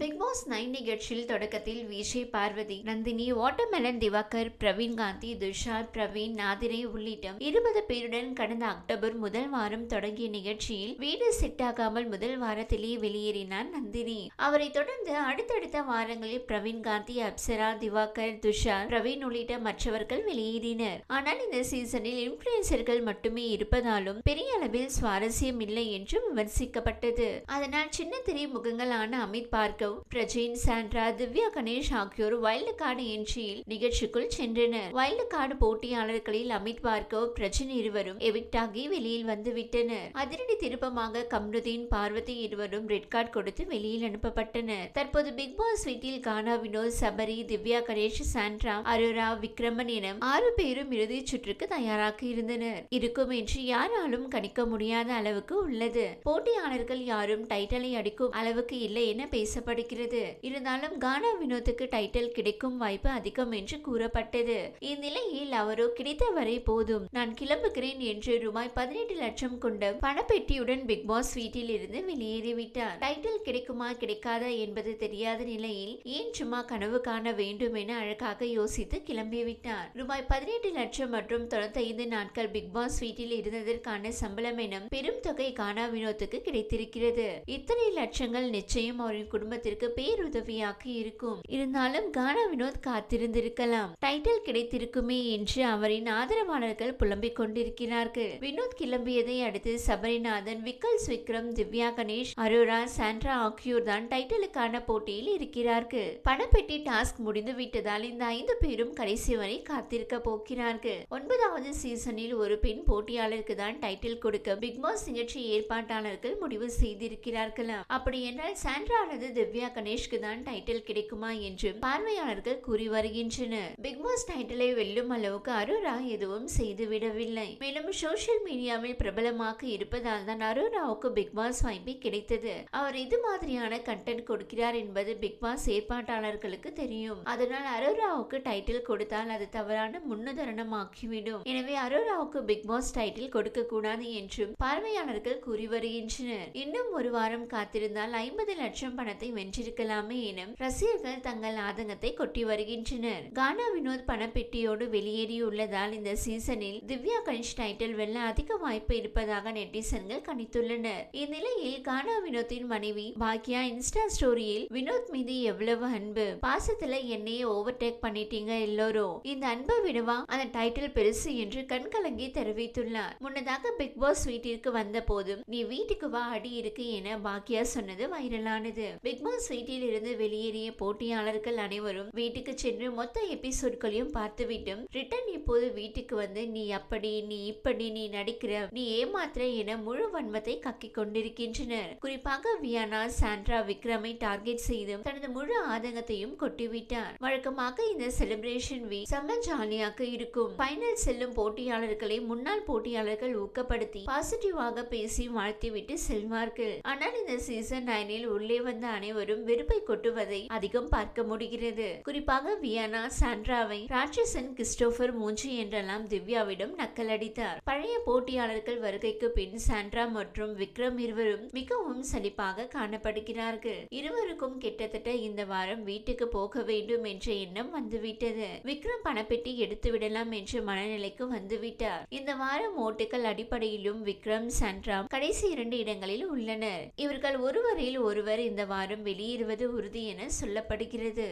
Big pass nine நிகழ்ச்சியில் தொடக்கத்தில் Vijay Parvati Nandini watermelon Diwakar Praveen Gandhi Tushar Praveen நாதிரை உள்ளிட்ட இருபது பேருடன் கடந்த அக்டோபர் முதல் வாரம் தொடங்கிய நிகழ்ச்சியில் வீடு செட்டாகாமல் முதல் வாரத்திலேயே வெளியேறினார் நந்தினி. அவரை தொடர்ந்து அடுத்தடுத்த வாரங்களில் பிரவீன் காந்தி அப்சரா திவாகர் துஷார் பிரவீன் உள்ளிட்ட மற்றவர்கள் வெளியேறினர். ஆனால் இந்த சீசனில் இன்ஃபுளுசர்கள் மட்டுமே இருப்பதாலும் பெரிய அளவில் சுவாரஸ்யம் இல்லை என்றும் விமர்சிக்கப்பட்டது. அதனால் சின்ன திரை முகங்களான அமித் பார்கவ் பிரஜின் சாண்ட்ரா திவ்யா கணேஷ் ஆகியோர் வைல்டு கார்டு என்ட்ரியில் நிகழ்ச்சிக்குள் சென்றனர். வைல்டு கார்டு போட்டியாளர்களில் அமித் பார்கவ் பிரஜின் இருவரும் எவிக்டாகி வெளியில் வந்துவிட்டனர் அதிரடி திருப்பமாக கம்ருதீன் பார்வதி இருவரும் ரெட் கார்டு கொடுத்து வெளியில் அனுப்பப்பட்டனர். தற்போது பிக் பாஸ் வீட்டில் கானா வினோத் சபரி திவ்யா கணேஷ் சாண்ட்ரா அரோரா விக்ரமன் என ஆறு பேரும் இறுதிச் சுற்றுக்கு தயாராக இருந்தனர். இருக்கும் என்று யாராலும் கணிக்க முடியாத அளவுக்கு உள்ளது. போட்டியாளர்கள் யாரும் டைட்டலை அடிக்கும் அளவுக்கு இல்லை என பேச பேசப்படுகிறது இருந்தாலும் கானா வினோத்துக்கு டைட்டில் கிடைக்கும் வாய்ப்பு அதிகம் என்று கூறப்பட்டது. இந்நிலையில் அவரோ கிடைத்தவரை போதும். நான் கிளம்புகிறேன் என்று ரூபாய் பதினெட்டு லட்சம் கொண்ட பணப்பெட்டியுடன் பிக் பாஸ் வீட்டில் இருந்து வெளியேறிவிட்டார். டைட்டில் கிடைக்குமா கிடைக்காதா என்பது தெரியாத நிலையில் ஏன் சும்மா கனவு காண வேண்டும் என அழகாக யோசித்து கிளம்பிவிட்டார். ரூபாய் பதினெட்டு லட்சம் மற்றும் தொண்ணூத்தைந்து நாட்கள் பிக் பாஸ் வீட்டில் இருந்ததற்கான சம்பளம் எனும் பெரும் தொகை கானா வினோத்துக்கு கிடைத்திருக்கிறது. இத்தனை லட்சங்கள் நிச்சயம் அவரின் குடும்ப குடும்பத்திற்கு பேருதவியாக இருக்கும். இருந்தாலும் கானா வினோத் காத்திருந்திருக்கலாம். டைட்டில் கிடைத்திருக்குமே என்று அவரின் ஆதரவாளர்கள் புலம்பிக் கொண்டிருக்கிறார்கள். வினோத் கிளம்பியதை அடுத்து சபரிநாதன் விக்கல்ஸ் விக்ரம் திவ்யா கணேஷ் அரோரா சாண்ட்ரா ஆகியோர் தான் டைட்டிலுக்கான போட்டியில் இருக்கிறார்கள். பணப்பெட்டி டாஸ்க் முடிந்து விட்டதால் இந்த ஐந்து பேரும் கடைசி வரை காத்திருக்க போகிறார்கள். ஒன்பதாவது சீசனில் ஒரு பெண் போட்டியாளருக்கு தான் டைட்டில் கொடுக்க பிக்பாஸ் நிகழ்ச்சி ஏற்பாட்டாளர்கள் முடிவு செய்திருக்கிறார்களாம். அப்படி என்றால் சாண்ட்ரா அல்லது திவ்யா கணேஷ்க்கு தான் டைட்டில் கிடைக்குமா என்று பார்வையாளர்கள் கூறி வருகின்றனர். பிக் பாஸ் டைட்டிலை வெல்லும் அளவுக்கு அரோரா எதுவும் செய்துவிடவில்லை. மேலும் சோசியல் மீடியாவில் பிரபலமாக இருப்பதால் தான் அரோராவுக்கு பிக் பாஸ் வாய்ப்பு கிடைத்தது. அவர் இது மாதிரியான கண்டென்ட் கொடுக்கிறார் என்பது பிக் பாஸ் ஏற்பாட்டாளர்களுக்கு தெரியும். அதனால் அரோராவுக்கு டைட்டில் கொடுத்தால் அது தவறான முன்னுதாரணமாக்கிவிடும் எனவே அரோராவுக்கு பிக் பாஸ் டைட்டில் கொடுக்க கூடாது என்றும் பார்வையாளர்கள் கூறி வருகின்றனர். இன்னும் ஒரு வாரம் காத்திருந்தால் ஐம்பது லட்சம் பணத்தை வென்றிருக்கலாமே என ரசிகர்கள் தங்கள் ஆதங்கத்தை கொட்டி வருகின்றனர். கானா வினோத் பணப்பெட்டியோடு வெளியேறியுள்ளதால் இந்த சீசனில் திவ்யா கணேஷ் டைட்டில் வெல்ல அதிக வாய்ப்பு இருப்பதாக நெட்டிசன்கள் கணித்துள்ளனர் இந்நிலையில் கானா வினோத்தின் மனைவி பாக்யா இன்ஸ்டா ஸ்டோரியில் வினோத் மீது எவ்வளவு அன்பு? பாசத்துல என்னையே ஓவர்டேக் பண்ணிட்டீங்க எல்லோரும் இந்த அன்பை விடவா அந்த டைட்டில் பெருசு என்று கண்கலங்கி தெரிவித்துள்ளார். முன்னதாக பிக் பாஸ் வீட்டிற்கு வந்த போதும் நீ வீட்டுக்கு வா அடி இருக்கு என பாக்யா சொன்னது வைரலானது. பிக் பாஸ் வீட்டில் இருந்து வெளியேறிய போட்டியாளர்கள் அனைவரும் வீட்டுக்கு சென்று மொத்த எபிசோட்களையும் பார்த்துவிட்டும் ரிட்டன் இப்போது வீட்டுக்கு வந்து நீ அப்படி நீ இப்படி நீ நடிக்கிற நீ ஏமாத்துற என முழு வன்மத்தை கக்கிக் கொண்டிருக்கின்றனர். குறிப்பாக வியானா சாண்ட்ரா விக்ரமை டார்கெட் செய்தும் தனது முழு ஆதங்கத்தையும் கொட்டிவிட்டார். வழக்கமாக இந்த செலிப்ரேஷன் வீக் செம்ம ஜாலியாக இருக்கும். ஃபைனல் செல்லும் போட்டியாளர்களை முன்னாள் போட்டியாளர்கள் ஊக்கப்படுத்தி பாசிட்டிவாக பேசி வாழ்த்திவிட்டு செல்வார்கள். ஆனால் இந்த சீசன் நைனில் உள்ளே வந்த அனைவரும் அனைவரும் வெறுப்பை கொட்டுவதை அதிகம் பார்க்க முடிகிறது. குறிப்பாக வியானா சாண்ட்ராவை ராட்சசன் கிறிஸ்டோபர் மூஞ்சி என்றெல்லாம் திவ்யாவிடம் நக்கலடித்தார் பழைய போட்டியாளர்கள் வருகைக்கு பின் சாண்ட்ரா மற்றும் விக்ரம் இருவரும் மிகவும் சலிப்பாக காணப்படுகிறார்கள். இருவருக்கும் கிட்டத்தட்ட இந்த வாரம் வீட்டுக்கு போக வேண்டும் என்ற எண்ணம் வந்துவிட்டது. விக்ரம் பணப்பெட்டி எடுத்து விடலாம் என்ற மனநிலைக்கு வந்துவிட்டார். இந்த வாரம் ஓட்டுகள் அடிப்படையிலும் விக்ரம் சாண்ட்ரா கடைசி இரண்டு இடங்களில் உள்ளனர். இவர்கள் ஒருவரில் ஒருவர் இந்த வாரம் வெளியேறுவது உறுதி என சொல்லப்படுகிறது.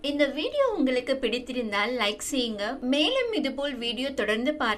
இந்த வீடியோ உங்களுக்கு பிடித்திருந்தால் லைக் செய்யுங்க. மேலும் இதுபோல் வீடியோ தொடர்ந்து பார்க்க